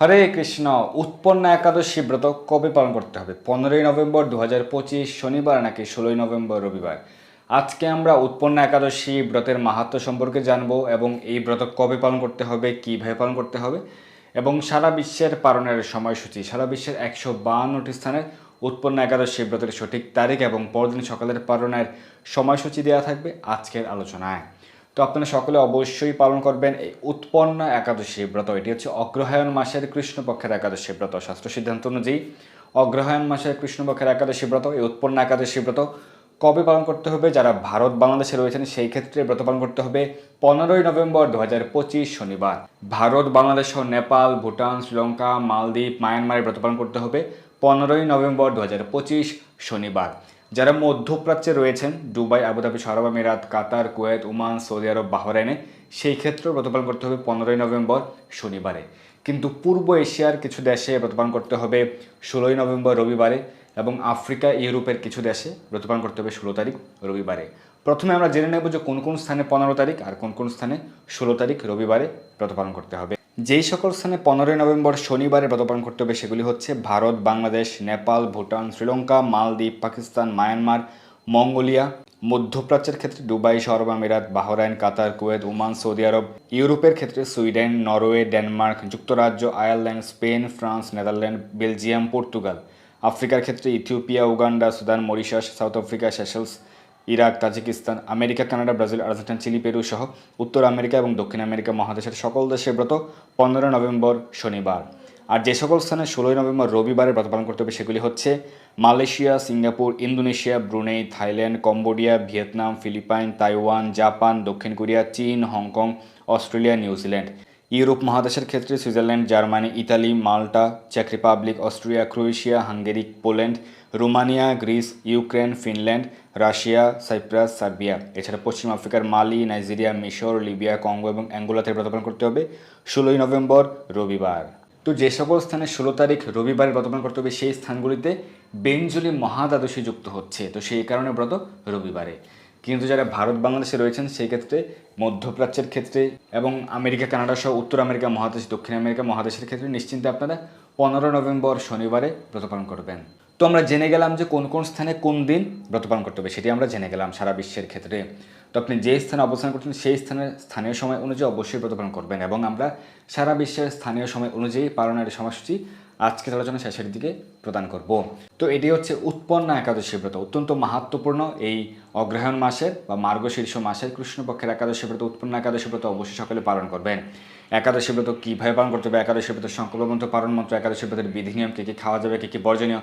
হরে কৃষ্ণ, উৎপন্ন একাদশী ব্রত কবে পালন করতে হবে? পনেরোই নভেম্বর দু হাজার পঁচিশ, শনিবার নাকি ষোলোই নভেম্বর রবিবার? আজকে আমরা উৎপন্ন একাদশী ব্রতের মাহাত্ম্য সম্পর্কে জানব এবং এই ব্রত কবে পালন করতে হবে, কীভাবে পালন করতে হবে এবং সারা বিশ্বের পালনের সময়সূচি, সারা বিশ্বের একশো বাহান্নটি স্থানে উৎপন্ন একাদশী ব্রতের সঠিক তারিখ এবং পরদিন সকালের পালনের সময়সূচি দেওয়া থাকবে আজকের আলোচনায়। তো আপনারা সকলে অবশ্যই পালন করবেন এই উৎপন্ন একাদশী ব্রত। এটি হচ্ছে অগ্রহায়ণ মাসের কৃষ্ণপক্ষের একাদশী ব্রত। শাস্ত্র সিদ্ধান্ত অনুযায়ী অগ্রহায়ণ মাসের কৃষ্ণপক্ষের একাদশী ব্রত, এই উৎপন্ন একাদশী ব্রত কবে পালন করতে হবে? যারা ভারত, বাংলাদেশে রয়েছেন, সেই ক্ষেত্রে ব্রত পালন করতে হবে পনেরোই নভেম্বর দু হাজার পঁচিশ শনিবার। ভারত, বাংলাদেশ সহ নেপাল, ভুটান, শ্রীলঙ্কা, মালদ্বীপ, মায়ানমারে ব্রত পালন করতে হবে পনেরোই নভেম্বর দু হাজার পঁচিশ শনিবার। যারা মধ্যপ্রাচ্যে রয়েছেন, দুবাই, আবুধাবি, সরব আমিরাত, Qatar, Kuwait, Oman, Saudi Arab, বাহরাইনে, সেই ক্ষেত্রেও ব্রতপালন করতে হবে পনেরোই নভেম্বর শনিবারে। কিন্তু পূর্ব এশিয়ার কিছু দেশে ব্রতপালন করতে হবে ষোলোই নভেম্বর রবিবারে এবং আফ্রিকা, ইউরোপের কিছু দেশে ব্রতপালন করতে হবে ষোলো তারিখ রবিবারে। প্রথমে আমরা জেনে নেব যে কোন কোন স্থানে পনেরো তারিখ আর কোন কোন স্থানে ষোলো তারিখ রবিবারে ব্রতপালন করতে হবে। যেই সকল স্থানে পনেরোই নভেম্বর শনিবারে ব্রতপালন করতে হবে, সেগুলি হচ্ছে ভারত, বাংলাদেশ, নেপাল, ভুটান, শ্রীলঙ্কা, মালদ্বীপ, পাকিস্তান, মায়ানমার, মঙ্গোলিয়া, মধ্যপ্রাচ্যের ক্ষেত্রে দুবাই সরব আমিরাত, Bahrain, Qatar, Kuwait, Oman, Saudi Arab, ইউরোপের ক্ষেত্রে সুইডেন, নরওয়ে, ডেনমার্ক, যুক্তরাজ্য, Ireland, Spain, France, Netherlands, Belgium, Portugal. আফ্রিকার ক্ষেত্রে Ethiopia, Uganda, Sudan, Mauritius, South Africa Seychelles Iraq, Tajikistan, America, Canada, Brazil Argentina Chile, Peru সহ উত্তর America এবং দক্ষিণ America মহাদেশের সকল দেশে ব্রত পনেরো নভেম্বর শনিবার। আর যে সকল স্থানে ষোলোই নভেম্বর রবিবারে ব্রত পালন করতে হবে সেগুলি হচ্ছে Malaysia, Singapore, Indonesia, Brunei, Thailand, Cambodia, Vietnam, Philippine, Taiwan, Japan, দক্ষিণ কোরিয়া, চীন, Hong Kong, Australia, New Zealand. Europe মহাদেশের ক্ষেত্রে Switzerland, Germany, Italy, Malta, check Republic, Austria, Croatia, Hungary, Poland, Romania, Greece, Ukraine, Finland, Russia, Cyprus, Serbia. এছাড়া পশ্চিম আফ্রিকার Mali, Nigeria, মিশর, Libya, Congo এবং অ্যাঙ্গোলাতে ব্রতপালন করতে হবে ষোলোই নভেম্বর, রবিবার। তো যে সকল স্থানে ষোলো তারিখ রবিবারে ব্রতপালন করতে হবে সেই স্থানগুলিতে বেঞ্জলি মহাদ্বাদশী যুক্ত হচ্ছে। তো সেই কারণে ব্রত রবিবারে। কিন্তু যারা ভারত, বাংলাদেশে রয়েছেন, সেই ক্ষেত্রে মধ্যপ্রাচ্যের ক্ষেত্রে এবং আমেরিকা, কানাডা সহ উত্তর আমেরিকা, মহাদেশ, দক্ষিণ আমেরিকা, মহাদেশের ক্ষেত্রে নিশ্চিন্তে আপনারা পনেরো নভেম্বর শনিবারে ব্রত পালন করবেন। তো আমরা জেনে গেলাম যে কোন কোন স্থানে কোন দিন ব্রত পালন করতে হবে, সেটি আমরা জেনে গেলাম সারা বিশ্বের ক্ষেত্রে। তো আপনি যে স্থানে অবস্থান করছেন, সেই স্থানের স্থানীয় সময় অনুযায়ী অবশ্যই ব্রত পালন করবেন এবং আমরা সারা বিশ্বের স্থানীয় সময় অনুযায়ী পালনের সময়সূচি আজকের আলোচনা শেষের দিকে প্রদান করব। তো এটি হচ্ছে উৎপন্ন একাদশী ব্রত, অত্যন্ত মাহাত্মপূর্ণ এই অগ্রহায়ণ মাসের বা মার্গশীর্ষ মাসের কৃষ্ণপক্ষের একাদশী ব্রত, উৎপন্ন একাদশী ব্রত অবশ্যই সকলে পালন করবেন। একাদশী ব্রত কীভাবে পালন করতে হবে? একাদশী ব্রত সংকল্প মন্ত্র পালন মন্ত্র, একাদশী ব্রতের বিধি নিয়ম, কী কী খাওয়া যাবে, কী কী বর্জনীয়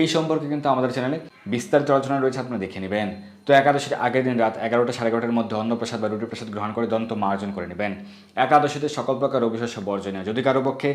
এই সম্পর্কে কিন্তু আমাদের চ্যানেলে বিস্তারিত আলোচনা রয়েছে, আপনারা দেখে নেবেন। তো একাদশীর আগের দিন রাত এগারোটা সাড়ে এগারোটার মধ্যে অন্নপ্রসাদ বা রুটি প্রসাদ গ্রহণ করে দন্ত মার্জন করে নেবেন। একাদশীতে সকল প্রকার রবিশস্য বর্জনীয়। যদি কারও পক্ষে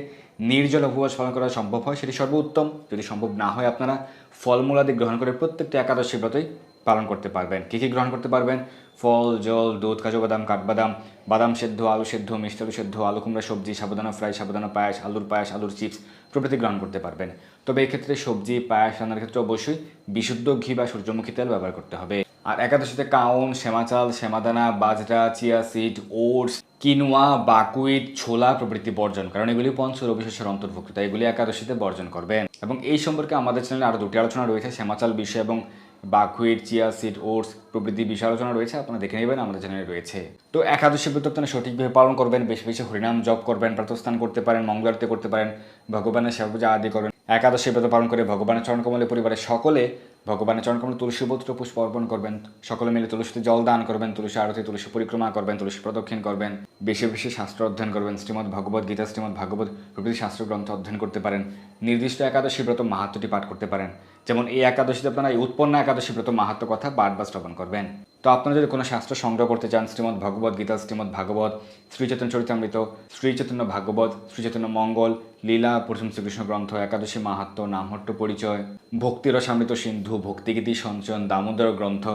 নির্জল উপবাস পালন করা সম্ভব হয়, সেটি সর্বোত্তম। যদি সম্ভব না হয়, আপনারা ফলমূল আদি গ্রহণ করে প্রত্যেকটি একাদশী ব্রতই পালন করতে পারবেন। কী কী গ্রহণ করতে পারবেন? ফল, জল, দুধ, কাজু বাদাম, কাঠবাদাম, বাদাম সেদ্ধ, আলু সেদ্ধ, মিষ্টি আলু সেদ্ধ, আলু কুমড়া সবজি সাবুদানা ফ্রাই সাবুদানা পায়াস, আলুর পায়াস, আলুর চিপস প্রভৃতি গ্রহণ করতে পারবেন। তবে এক্ষেত্রে সবজি, পায়াস রান্নার ক্ষেত্রে অবশ্যই বিশুদ্ধ ঘি বা সূর্যমুখী তেল ব্যবহার করতে হবে। আর একাদশীতে কাউন শ্যামাচাল শ্যামাদানা বাজরা, chia seed, oats, quinoa, buckwheat, ছোলা প্রভৃতি বর্জন। কারণ এগুলি পঞ্চ রবিশেষের অন্তর্ভুক্ত এগুলি একাদশীতে বর্জন করবেন। এবং এই সম্পর্কে আমাদের চ্যানেলে আরও দুটি আলোচনা রয়েছে শ্যামাচাল বিষয় এবং বাকুইট চিয়া, সিড, ওটস প্রভৃতি বিষয় আলোচনা রয়েছে, আপনারা দেখে নেবেন, আমাদের চ্যানেলে রয়েছে। তো একাদশী ব্রত আপনারা সঠিকভাবে পালন করবেন, বেশি বেশি হরিনাম জপ করবেন প্রাতস্থান করতে পারেন, মঙ্গলারতি করতে পারেন, ভগবানের সেবা পূজা আদি করবেন। একাদশী ব্রত পালন করে ভগবানের চরণকমলে পরিবারের সকলে ভগবানের চরণকমলে তুলসী পত্র পুষ্প অর্পণ করবেন। সকলে মিলে তুলসীতে জল দান করবেন, তুলসী আরতি, তুলসী পরিক্রমা করবেন, তুলসী প্রদক্ষিণ করবেন। বেশি বেশি শাস্ত্র অধ্যয়ন করবেন, শ্রীমদ ভগবত গীতা, শ্রীমদ ভাগবত প্রভৃতি শাস্ত্র গ্রন্থ অধ্যয়ন করতে পারেন। নির্দিষ্ট একাদশী ব্রত মাহাত্মটি পাঠ করতে পারেন। যেমন এই একাদশীতে আপনারা, এই উৎপন্ন একাদশী ব্রত মাহাত্ম কথা বারবার শ্রবণ করবেন। তো আপনারা যদি কোনো শাস্ত্র সংগ্রহ করতে চান, শ্রীমদ ভগবত গীতা, শ্রীমদ ভাগবত শ্রীচেতন চরিতামৃত শ্রীচৈতন্য ভাগবত শ্রীচৈতন্য মঙ্গল, লীলা, প্রথম শ্রীকৃষ্ণ গ্রন্থ, একাদশী মাহাত্ম, নামহট্ট পরিচয় ভক্তিরসামৃত সিন্ধু, ভক্তিগীতি সঞ্চয়ন, দামোদর গ্রন্থ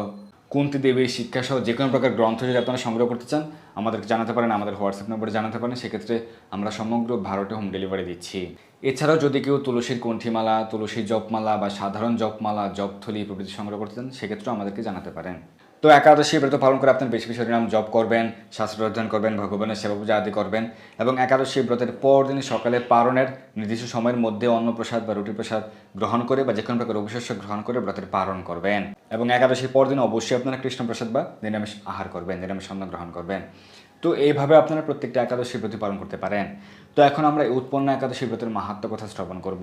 কুন্তি দেবীর শিক্ষাসহ যে কোনো প্রকার গ্রন্থ যদি আপনারা সংগ্রহ করতে চান, আমাদেরকে জানাতে পারেন, আমাদের হোয়াটসঅ্যাপ নম্বরে জানাতে পারেন, সেক্ষেত্রে আমরা সমগ্র ভারতে হোম ডেলিভারি দিচ্ছি। এছাড়াও যদি কেউ তুলসীর কণ্ঠিমালা তুলসীর জপমালা বা সাধারণ জপমালা, জপথলি প্রভৃতি সংগ্রহ করতে চান, সেক্ষেত্রেও আমাদেরকে জানাতে পারেন। তো একাদশী ব্রত পালন করে আপনার বেশি বেশি নাম জপ করবেন, শাস্ত্র অধ্যয়ন করবেন, ভগবানের সেবা পূজা আদি করবেন এবং একাদশী ব্রতের পর দিন সকালে পারণের নির্দিষ্ট সময়ের মধ্যে অন্ন প্রসাদ বা রুটি প্রসাদ গ্রহণ করে বা যে কোনো প্রকার অবিশ্বাস্য গ্রহণ করে ব্রতের পালন করবেন। এবং একাদশীর পর দিন অবশ্যই আপনারা কৃষ্ণ প্রসাদ বা নিরামিষ আহার করবেন, নিরামিষ অন্ন গ্রহণ করবেন। তো এইভাবে আপনারা প্রত্যেকটা একাদশী ব্রত পালন করতে পারেন। তো এখন আমরা এই উৎপন্ন একাদশী ব্রতের মাহাত্ম কথা শ্রবণ করব।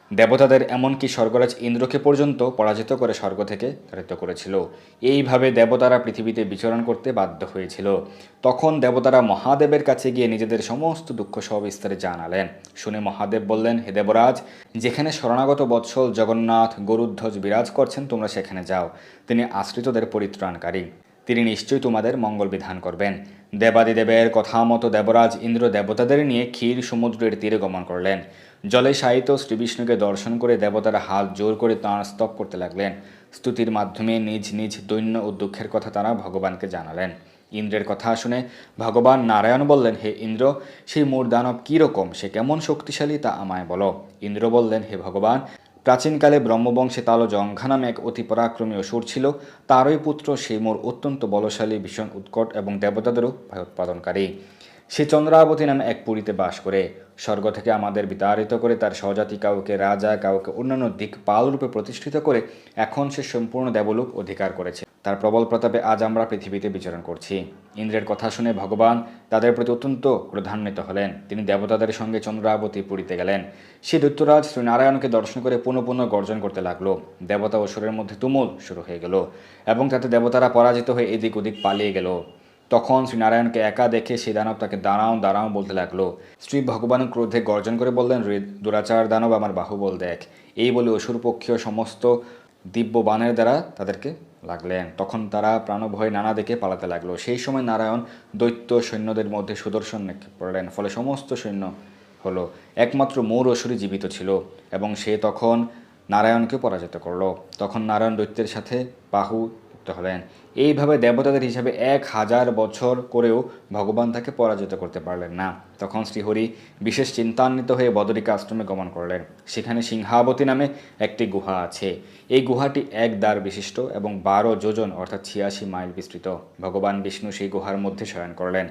দেবতাদের এমনকি স্বর্গরাজ ইন্দ্রকে পর্যন্ত পরাজিত করে স্বর্গ থেকে তাড়িত করেছিল। এইভাবে দেবতারা পৃথিবীতে বিচরণ করতে বাধ্য হয়েছিল। তখন দেবতারা মহাদেবের কাছে গিয়ে নিজেদের সমস্ত দুঃখ সবিস্তারে জানালেন। শুনে মহাদেব বললেন, হে দেবরাজ, যেখানে শরণাগত বৎসল জগন্নাথ গরুধ্বজ বিরাজ করছেন, তোমরা সেখানে যাও। তিনি আশ্রিতদের পরিত্রাণকারী। তিনি নিশ্চয়ই তোমাদের মঙ্গল বিধান করবেন। দেবাদিদেবের কথা মতো দেবরাজ ইন্দ্র দেবতাদের নিয়ে ক্ষীর সমুদ্রের তীরে গমন করলেন। জলে শায়িত শ্রীবিষ্ণুকে দর্শন করে দেবতারা হাত জোর করে তাঁর স্তব করতে লাগলেন। স্তুতির মাধ্যমে নিজ নিজ দৈন্য ও দুঃখের কথা তারা ভগবানকে জানালেন। ইন্দ্রের কথা শুনে ভগবান নারায়ণ বললেন, হে ইন্দ্র, সেই মূর দানব কীরকম সে কেমন শক্তিশালী তা আমায় বলো। ইন্দ্র বললেন, হে ভগবান, প্রাচীনকালে ব্রহ্মবংশে তালো জঙ্ঘা নামে এক অতি পরাক্রমী অসুর ছিল। তারই পুত্র সেই মোর অত্যন্ত বলশালী, ভীষণ উৎকট এবং দেবতাদেরও ভয়োৎপাদনকারী সে চন্দ্রাবতী নামে এক পুরীতে বাস করে। স্বর্গ থেকে আমাদের বিতাড়িত করে তার স্বজাতি কাউকে রাজা, কাউকে অন্যান্য দিকপাল রূপে প্রতিষ্ঠিত করে এখন সে সম্পূর্ণ দেবলোক অধিকার করেছে। তার প্রবল প্রতাপে আজ আমরা পৃথিবীতে বিচরণ করছি। ইন্দ্রের কথা শুনে ভগবান তাদের প্রতি অত্যন্ত ক্রধান্বিত হলেন। তিনি দেবতাদের সঙ্গে চন্দ্রাবতী পুরীতে গেলেন। সে দৈত্যরাজ শ্রীনারায়ণকে দর্শন করে পুনঃ পুনঃ গর্জন করতে লাগল। দেবতা ও সুরের মধ্যে তুমুল শুরু হয়ে গেল এবং তাতে দেবতারা পরাজিত হয়ে এদিক ওদিক পালিয়ে গেল। তখন শ্রীনারায়ণকে একা দেখে সেই দানব তাকে দাঁড়াও দাঁড়াও বলতে লাগল। শ্রী ভগবান ক্রোধে গর্জন করে বললেন দুরাচার দানব আমার বাহুবল দেখ। এই বলে অসুর পক্ষীয় সমস্ত দিব্য বানের দ্বারা তাদেরকে লাগলেন। তখন তারা প্রাণভয়ে নানা দিকে পালাতে লাগল। সেই সময় নারায়ণ দৈত্য সৈন্যদের মধ্যে সুদর্শন পড়লেন। ফলে সমস্ত সৈন্য হলো। একমাত্র মৌর অসুরই জীবিত ছিল এবং সে তখন নারায়ণকে পরাজিত করল। তখন নারায়ণ দৈত্যের সাথে বাহু যুক্ত হলেন এইভাবে দেবতাদের হিসাবে এক হাজার বছর করেও ভগবান তাকে পরাজিত করতে পারলেন না। তখন শ্রীহরি বিশেষ চিন্তান্বিত হয়ে বদরিকা আশ্রমে গমন করলেন। সেখানে সিংহাবতী নামে একটি গুহা আছে। এই গুহাটি এক দ্বার বিশিষ্ট এবং বারো যোজন অর্থাৎ ছিয়াশি মাইল বিস্তৃত। ভগবান বিষ্ণু সেই গুহার মধ্যে শয়ন করলেন।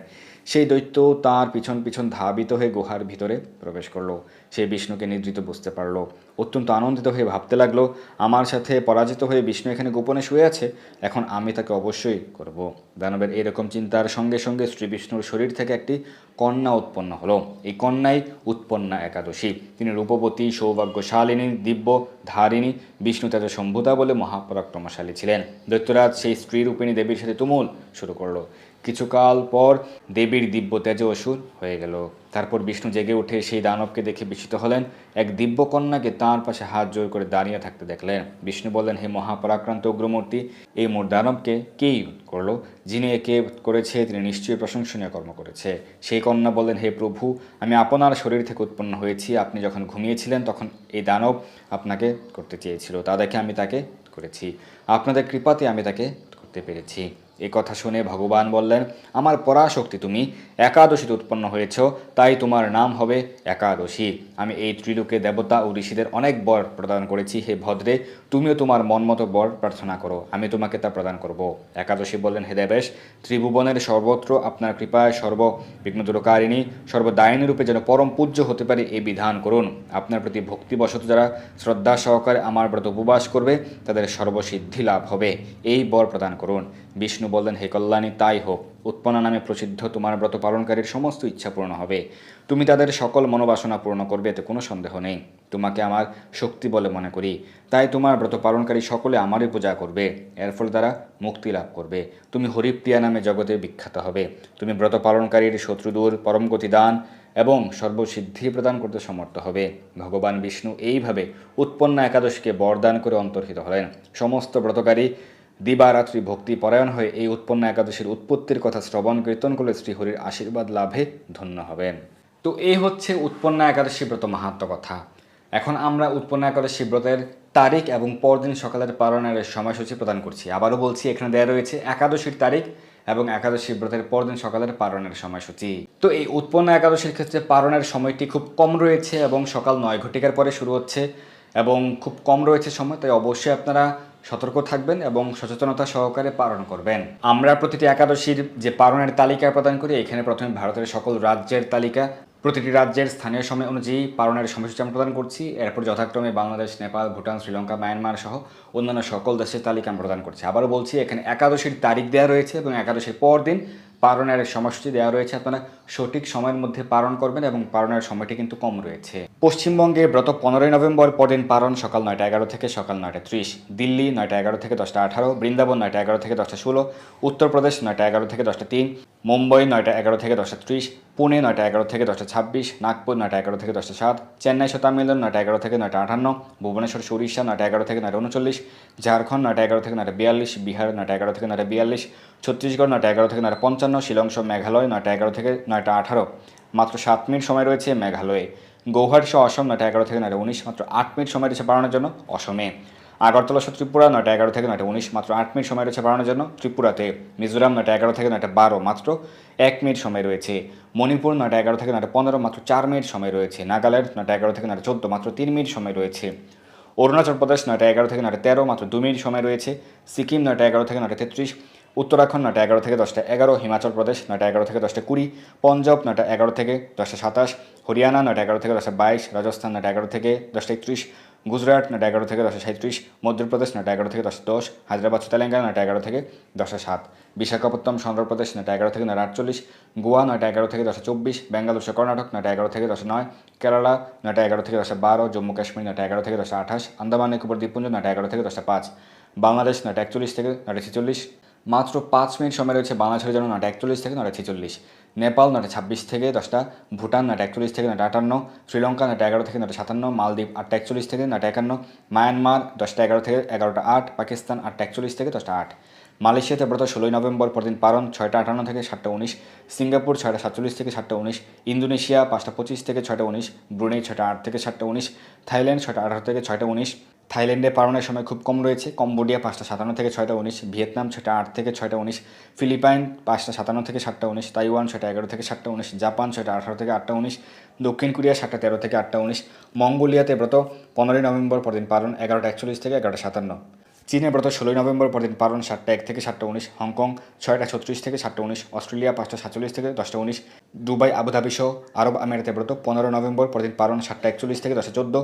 সেই দৈত্য তার পিছন পিছন ধাবিত হয়ে গুহার ভিতরে প্রবেশ করল। সে বিষ্ণুকে নিদ্রিত বুঝতে পারল। অত্যন্ত আনন্দিত হয়ে ভাবতে লাগল, আমার সাথে পরাজিত হয়ে বিষ্ণু এখানে গোপনে শুয়ে আছে? এখন আমি তাকে অবশ্যই করব। দানবের এরকম চিন্তার সঙ্গে সঙ্গে শ্রী বিষ্ণুর শরীর থেকে একটি কন্যা উৎপন্ন হলো। এই কন্যাই উৎপন্না একাদশী। তিনি রূপবতী, সৌভাগ্যশালিনী দিব্য ধারিণী বিষ্ণু তেজ সম্ভুতা বলে মহাপরাক্রমশালী ছিলেন। দৈত্যরাজ সেই স্ত্রী রূপিণী দেবীর সাথে তুমুল শুরু করল। কিছুকাল পর দেবীর দিব্য তেজে অসুর হয়ে গেল। তারপর বিষ্ণু জেগে উঠে সেই দানবকে দেখে বিস্মিত হলেন। এক দিব্য কন্যাকে তাঁর পাশে হাত জোর করে দাঁড়িয়ে থাকতে দেখলেন। বিষ্ণু বললেন, হে মহাপরাক্রান্ত উগ্রমূর্তি, এই মোর দানবকে কেই করল? যিনি একে করেছে, তিনি নিশ্চয়ই প্রশংসনীয় কর্ম করেছে। সেই কন্যা বললেন, হে প্রভু, আমি আপনার শরীর থেকে উৎপন্ন হয়েছি। আপনি যখন ঘুমিয়েছিলেন, তখন এই দানব আপনাকে করতে চেয়েছিল। তা দেখে আমি তাকে করেছি। আপনাদের কৃপাতে আমি তাকে করতে পেরেছি। এ কথা শুনে ভগবান বললেন, আমার পরাশক্তি তুমি একাদশীতে উৎপন্ন হয়েছ, তাই তোমার নাম হবে একাদশী। আমি এই ত্রিলোকে দেবতা ও ঋষিদের অনেক বর প্রদান করেছি, হে ভদ্রে, তুমিও তোমার মন মতো বর প্রার্থনা করো, আমি তোমাকে তা প্রদান করব। একাদশী বললেন, হে দেবেশ, ত্রিভুবনের সর্বত্র আপনার কৃপায় সর্ব বিঘ্নদূরকারিণী সর্বদায়িনী রূপে যেন পরম পূজ্য হতে পারে এই বিধান করুন। আপনার প্রতি ভক্তিবশত যারা শ্রদ্ধা সহকারে আমার ব্রত উপবাস করবে, তাদের সর্বসিদ্ধি লাভ হবে, এই বর প্রদান করুন। বিষ্ণু বললেন, হে কল্যাণী, তাই হোক। উৎপন্না নামে প্রসিদ্ধ তোমার ব্রত পালনকারীর সমস্ত ইচ্ছা পূর্ণ হবে। তুমি তাদের সকল মনোবাসনা পূর্ণ করবে, এতে কোনো সন্দেহ নেই। তোমাকে আমার শক্তি বলে মনে করি। তাই তোমার ব্রত পালনকারী সকলে আমারই পূজা করবে। এর ফলে তারা মুক্তি লাভ করবে। তুমি হরিপ্রিয়া নামে জগতে বিখ্যাত হবে। তুমি ব্রত পালনকারীর শত্রুদূর, পরমগতি দান এবং সর্বসিদ্ধি প্রদান করতে সমর্থ হবে। ভগবান বিষ্ণু এইভাবে উৎপন্ন একাদশীকে বরদান করে অন্তর্হিত হলেন। সমস্ত ব্রতকারী দিবারাত্রি ভক্তি পরায়ণ হয়ে এই উৎপন্ন একাদশীর উৎপত্তির কথা শ্রবণ কীর্তন করলে শ্রীহরির আশীর্বাদ লাভে ধন্য হবেন। তো এই হচ্ছে উৎপন্ন একাদশী ব্রত মাহাত্ম কথা। এখন আমরা উৎপন্ন একাদশী ব্রতের তারিখ এবং পরদিন সকালের পালনের সময়সূচি প্রদান করছি। আবারও বলছি, এখানে দেওয়া রয়েছে একাদশীর তারিখ এবং একাদশী ব্রতের পরদিন সকালের পালনের সময়সূচি। তো এই উৎপন্ন একাদশীর ক্ষেত্রে পালনের সময়টি খুব কম রয়েছে এবং সকাল নয় ঘটিকার পরে শুরু হচ্ছে এবং খুব কম রয়েছে সময়, তাই অবশ্যই আপনারা সতর্ক থাকবেন এবং সচেতনতা সহকারে পালন করবেন। আমরা প্রতিটি একাদশীর যে পালনের তালিকা প্রদান করি, এখানে প্রথমে ভারতের সকল রাজ্যের তালিকা। প্রতিটি রাজ্যের স্থানীয় সময় অনুযায়ী পালনের সময়সূচি আমরা প্রদান করছি। এরপর যথাক্রমে বাংলাদেশ, নেপাল, ভুটান, শ্রীলঙ্কা, মায়ানমার সহ অন্যান্য সকল দেশের তালিকা আমরা প্রদান করছি। আবারও বলছি, এখানে একাদশীর তারিখ দেওয়া রয়েছে এবং একাদশীর পর দিন পালনের সময়সূচি দেওয়া রয়েছে আপনারা সঠিক সময়ের মধ্যে পালন করবেন এবং পালনের সময়টি কিন্তু কম রয়েছে পশ্চিমবঙ্গে ব্রত পনেরোই নভেম্বর পরদিন পালন সকাল নয়টা এগারো থেকে সকাল নয়টা ত্রিশ দিল্লি নয়টা এগারো থেকে দশটা আঠারো বৃন্দাবন নয়টা এগারো থেকে দশটা ষোলো উত্তরপ্রদেশ নয়টা এগারো থেকে দশটা তিন মুম্বই নয়টা এগারো থেকে দশটা ত্রিশ পুনে নয়টা এগারো থেকে দশটা ছাব্বিশ নাগপুর নয়টা এগারো থেকে দশটা সাত চেন্নাই শতামিলন নয়টা এগারো থেকে নয়টা আটান্ন ভুবনেশ্বর উড়িষ্যা নয়টা এগারো থেকে নয়টা উনচল্লিশ ঝাড়খণ্ড নয়টা এগারো থেকে নয়টা বিয়াল্লিশ বিহার নয়টা এগারো থেকে নয়টা বিয়াল্লিশ ছত্তিশগড় নয়টা এগারো থেকে নয়টা পঞ্চান্ন শিলংশ মেঘালয়, নয়টা এগারো থেকে নয়টা আঠারো। মাত্র সাত মিনিট সময় রয়েছে মেঘালয়ে। গৌহাটি সহ অসম নয়টা এগারো থেকে নয়টা উনিশ, মাত্র আট মিনিট সময় রয়েছে বাড়ানোর জন্য অসমে। আগরতলা সহ ত্রিপুরা নয়টা এগারো থেকে নয়টা উনিশ, মাত্র আট মিনিট সময় রয়েছে বাড়ানোর জন্য ত্রিপুরাতে। মিজোরাম নয়টা এগারো থেকে নয়টা বারো, মাত্র এক মিনিট সময় রয়েছে। মণিপুর নয়টা এগারো থেকে নয়টা পনেরো, মাত্র চার মিনিট সময় রয়েছে। নাগাল্যান্ড নয়টা এগারো থেকে নয়টা চোদ্দ, মাত্র তিন মিনিট সময় রয়েছে। অরুণাচল প্রদেশ নয়টা এগারো থেকে নয়টা তেরো, মাত্র দু মিনিট সময় রয়েছে। সিকিম নয়টা এগারো থেকে নয়টা তেত্রিশ উত্তরাখণ্ড নয়টা এগারো থেকে দশটা এগারো হিমাচল প্রদেশ নয়টা এগারো থেকে দশটা কুড়ি পঞ্জাব নয়টা এগারো থেকে দশটা সাতাশ হরিয়ানা নয়টা এগারো থেকে দশটা বাইশ রাজস্থান নয়টা এগারো থেকে দশটা একত্রিশ গুজরাট নয়টা এগারো থেকে দশটা সাঁত্রিশ মধ্যপ্রদেশ নয়টা এগারো থেকে দশটা দশ হায়দ্রাবাদ তেলেঙ্গানা নয়টা এগারো থেকে দশটা সাত বিশাখাপত্তনম চন্দ্রপ্রদেশ নয়টা এগারো থেকে নয়টা আটচল্লিশ গোয়া নয়টা এগারো থেকে দশটা চব্বিশ বেঙ্গালুর কর্ণাটক নয়টা এগারো থেকে দশটা নয় কেরালা নয়টা এগারো থেকে দশটা বারো জম্মু কাশ্মীর নয়টা এগারো থেকে দশটা আঠাশ আন্দামান নিকোবর দ্বীপপুঞ্জ নয়টা এগারো থেকে দশটা পাঁচ বাংলাদেশ নয়টা একচল্লিশ থেকে নয়টা ছেচল্লিশ মাত্র পাঁচ মিনিট সময় রয়েছে বাংলাদেশের জন্য নয়টা একচল্লিশ থেকে নয়টা ছেচল্লিশ। নেপাল নয়টা ছাব্বিশ থেকে দশটা, ভুটান নয়টা একচল্লিশ থেকে নয়টা আটান্ন, শ্রীলঙ্কা নয়টা এগারো থেকে নয়টা সাতান্ন, মালদ্বীপ আটটা একচল্লিশ থেকে নয়টা একান্ন, মায়ানমার দশটা এগারো থেকে এগারোটা আট, পাকিস্তান আটটা একচল্লিশ থেকে দশটা আট। মালয়েশিয়াতে ব্রত ষোলোই নভেম্বর পরদিন পারন ছয়টা আটান্ন থেকে সাতটা উনিশ, সিঙ্গাপুর ছয়টা সাতচল্লিশ থেকে সাতটা উনিশ, ইন্দোনেশিয়া পাঁচটা পঁচিশ থেকে ছয়টা উনিশ, ব্রুনেই ছয়টা আট থেকে সাতটা উনিশ, থাইল্যান্ড ছয়টা আঠারো থেকে ছয়টা উনিশ থাইল্যান্ডে পালনের সময় খুব কম রয়েছে। কম্বোডিয়া পাঁচটা সাতান্ন থেকে ছয়টা উনিশ, ভিয়েতনাম ছয়টা আট থেকে ছয়টা উনিশ, ফিলিপাইন পাঁচটা সাতান্ন থেকে সাতটা উনিশ, তাইওয়ান ছয়টা এগারো থেকে সাতটা উনিশ, জাপান ছয়টা আঠারো থেকে আটটা উনিশ, দক্ষিণ কোরিয়া সাতটা তেরো থেকে আটটা উনিশ, মঙ্গোলিয়াতে ব্রত পনেরোই নভেম্বর পরদিন পালন, এগারোটা একচল্লিশ থেকে এগারোটা সাতান্ন। চীনে ব্রত ষোলোই নভেম্বর পরদিন পালন সাতটা এক থেকে সাতটা উনিশ, হংকং ছয়টা ছত্রিশ থেকে সাতটা উনিশ, অস্ট্রেলিয়া পাঁচটা সাতচল্লিশ থেকে দশটা উনিশ, দুবাই আবুধাবি সহ আরব আমিরাতে ব্রত পনেরো নভেম্বর পরদিন পালন সাতটা একচল্লিশ থেকে দশটা চোদ্দ,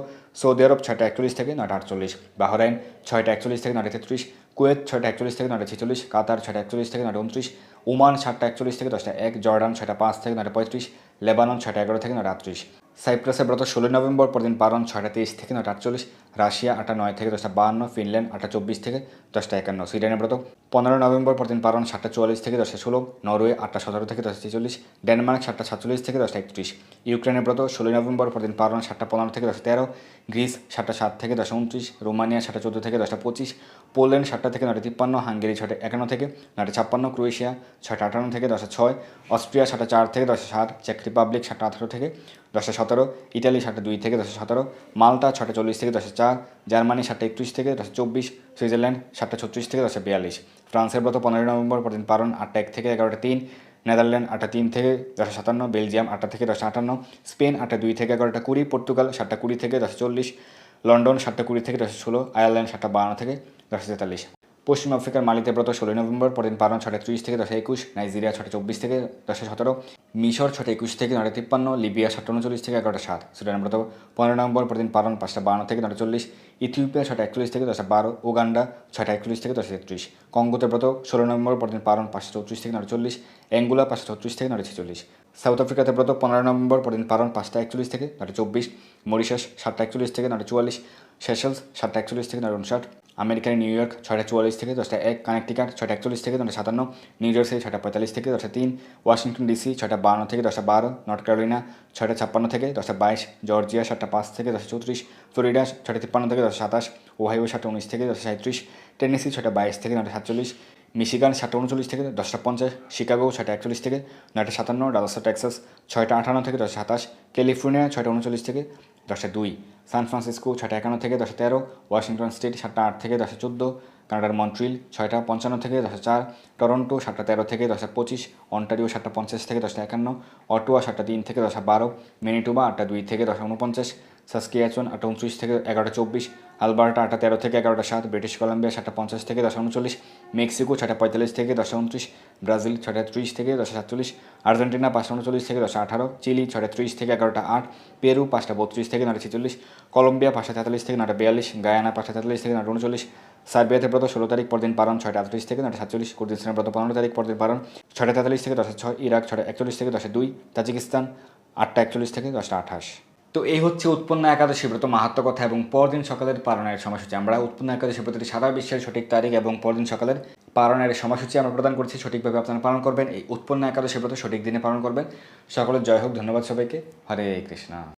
সৌদি আরব ছয়টা একচল্লিশ থেকে নয়টা আটচল্লিশ, বাহরাইন ছয়টা একচল্লিশ থেকে নয়টা তেত্রিশ, কুয়েত ছয়টা একচল্লিশ থেকে নয়টা ছেচল্লিশ, কাতার ছয়টা একচল্লিশ থেকে নয়টা উনত্রিশ, ওমান সাতটা একচল্লিশ থেকে দশটা এক, জর্ডান ছয়টা পাঁচ থেকে নয়টা পঁয়ত্রিশ, লেবানন ছয়টা এগারো থেকে নয়টা আটত্রিশ। সাইপ্রাসে ব্রত ষোলোই নভেম্বর পরদিন পালন ছয়টা তেইশ থেকে নয়টা আটচল্লিশ রাশিয়া আটটা নয় থেকে দশটা বাহান্ন ফিনল্যান্ড আটটা চব্বিশ থেকে দশটা একান্ন সুইডেনের ব্রত পনেরো নভেম্বর পরদিন পালন সাতটা চুয়াল্লিশ থেকে দশটা ষোলো নরওয়ে আটটা সতেরো থেকে দশটা ছেচল্লিশ ডেনমার্ক সাতটা সাতচল্লিশ থেকে দশটা একত্রিশ ইউক্রেনের ব্রত ষোলোই নভেম্বর পরদিন পালন সাতটা পনেরো থেকে দশটা তেরো গ্রিস সাতটা সাত থেকে দশটা উনত্রিশ রোমানিয়া সাতটা চোদ্দ থেকে দশটা পঁচিশ পোল্যান্ড সাতটা থেকে নয়টা তিপ্পান্ন হাঙ্গেরি ছয়টা একান্ন থেকে নয়টা ছাপ্পান্ন ক্রোয়েশিয়া ছয়টা আটান্ন থেকে দশটা ছয় অস্ট্রিয়া সাতটা চার থেকে দশটা সাত চেক রিপাবলিক সাতটা আঠারো থেকে দশটা সতেরো, ইটালি সাতটা দুই থেকে দশটা সতেরো, মাল্টা ছটা চল্লিশ থেকে দশটা চার, জার্মানি সাতটা একত্রিশ থেকে দশটা চব্বিশ, সুইজারল্যান্ড সাতটা ছত্রিশ থেকে দশটা বিয়াল্লিশ, ফ্রান্সের ব্রত পনেরোই নভেম্বর পরদিন পালন আটটা এক থেকে এগারোটা তিন, নেদারল্যান্ড আটটা তিন থেকে দশটা সাতান্ন, বেলজিয়াম আটটা থেকে দশটা আটান্ন, স্পেন আটটা দুই থেকে এগারোটা কুড়ি, পর্তুগাল সাতটা কুড়ি থেকে দশটা চল্লিশ, লন্ডন সাতটা কুড়ি থেকে দশটা ষোলো, আয়ারল্যান্ড সাতটা বান্ন থেকে দশটা তেতাল্লিশ। পশ্চিম আফ্রিকার মালিতে ব্রত ষোলোই নভেম্বর, পরদিন পালন ছটা ত্রিশ থেকে দশটা একুশ, নাইজেরিয়া ছটা চব্বিশ থেকে দশটা সতেরো, মিশর ছটা একুশ থেকে নটা তিপ্পান্ন, লিবিয়া সাতটা উনচল্লিশ থেকে এগারোটা সাত সুদান ব্রত পনেরো নভেম্বর, পরদিন পালন পাঁচটা বান্ন থেকে নটা চল্লিশ, ইথিওপিয়া ছটা একচল্লিশ থেকে দশটা বারো, উগান্ডা ছটা একচল্লিশ থেকে দশটা তেত্রিশ, কঙ্গোতে ব্রত ষোলো নভেম্বর, পরদিন পালন পাঁচশো চৌত্রিশ থেকে নটা চল্লিশ, অ্যাঙ্গুলা পাঁচশো ছত্রিশ থেকে নটা ছেচল্লিশ, সাউথ আফ্রিকাতে ব্রত পনেরো নভেম্বর, পরদিন পালন পাঁচটা একচল্লিশ থেকে নটা চব্বিশ, মরিশাস সাতটা একচল্লিশ থেকে নটা চুয়াল্লিশ, সেশলস সাতটা একচল্লিশ থেকে নটা উনষাট আমেরিকার নিউ ইয়র্ক ছয়টা চুয়াল্লিশ থেকে দশটা এক কানেকটিকাট ছয়টা একচল্লিশ থেকে দশটা সাতান্ন নিউ জার্সি ছয়টা পঁয়তাল্লিশ থেকে দশটা তিন ওয়াশিংটন ডিসি ছয়টা বান্ন থেকে দশটা বারো নর্থ ক্যারোলিনা ছয়টা ছাপ্পান্ন থেকে দশটা বাইশ জর্জিয়া সাতটা পাঁচ থেকে দশটা চৌত্রিশ ফ্লোরিডা ছয়টা তিপ্পান্ন থেকে দশটা সাতাশ ওহাইও সাতটা উনিশ থেকে দশটা সাঁত্রিশ টেনেসি ছয়টা বাইশ থেকে নটা সাতচল্লিশ মিশিগান সাতটা উনচল্লিশ থেকে দশটা পঞ্চাশ শিকাগো ছয়টা একচল্লিশ থেকে নয়টা সাতান্ন ডালাসা টেক্সাস ছয়টা আটান্ন থেকে দশটা সাতাশ ক্যালিফোর্নিয়া ছয়টা উনচল্লিশ থেকে দশটা দুই। সান ফ্রান্সিসকো ছয়টা একান্ন থেকে দশটা তেরো। ওয়াশিংটন স্টেট সাতটা আট থেকে দশটা চোদ্দ। কানাডার মন্ট্রিল ছয়টা পঞ্চান্ন থেকে দশটা চার। টরন্টো সাতটা তেরো থেকে দশটা পঁচিশ। অন্টারিও সাতটা পঞ্চাশ থেকে দশটা একান্ন। অটোয়া সাতটা তিন থেকে দশটা বারো। মেনিটোবা আটটা দুই থেকে দশটা উনপঞ্চাশ সাসকিয়াচন আটটা উনত্রিশ থেকে এগারোটা চব্বিশ। আলবার্টা আটটা তেরো থেকে এগারোটা সাত। ব্রিটিশ কলাম্বিয়া সাতটা পঞ্চাশ থেকে দশটা উনচল্লিশ মেক্সিকো ছটা পঁয়তাল্লিশ থেকে দশটা উনত্রিশ, ব্রাজিল ছটা ত্রিশ থেকে দশটা সাতচল্লিশ, আর্জেন্টিনা পাঁচটা উনচল্লিশ থেকে দশটা আঠারো, চিলি ছটা ত্রিশ থেকে এগারোটা আট, পেরু পাঁচটা বত্রিশ থেকে নটা ছেচল্লিশ, কলম্বিয়া পাঁচটা তেতাল্লিশ থেকে নটা বিয়াল্লিশ, গায়ানা পাঁচটা তেতাল্লিশ থেকে নটা উনচল্লিশ, সার্বিয়াতে ব্রত ষোলো তারিখ পরদিন পালন ছয়টা আটত্রিশ থেকে নটা সাতচল্লিশ কুর্দিস্তানের ব্রত পনেরো তারিখ পরদিন পালন ছয়টা তেতাল্লিশ থেকে দশটা ছয়, ইরাক ছটা একচল্লিশ থেকে দশটা দুই, তাজিকিস্তান আটটা একচল্লিশ থেকে দশটা আঠাশ। তো এই হচ্ছে উৎপন্ন একাদশী ব্রত মাহাত্ম কথা এবং পরদিন সকালের পারণের সময়সূচি। আমরা উৎপন্ন একাদশী ব্রতটি সারা বিশ্বের সঠিক তারিখ এবং পরদিন সকালের পারণের সময়সূচি আমরা প্রদান করছি। সঠিকভাবে আপনারা পালন করবেন। এই উৎপন্ন একাদশী ব্রত সঠিক দিনে পালন করবেন। সকলের জয় হোক। ধন্যবাদ সবাইকে। হরে কৃষ্ণা।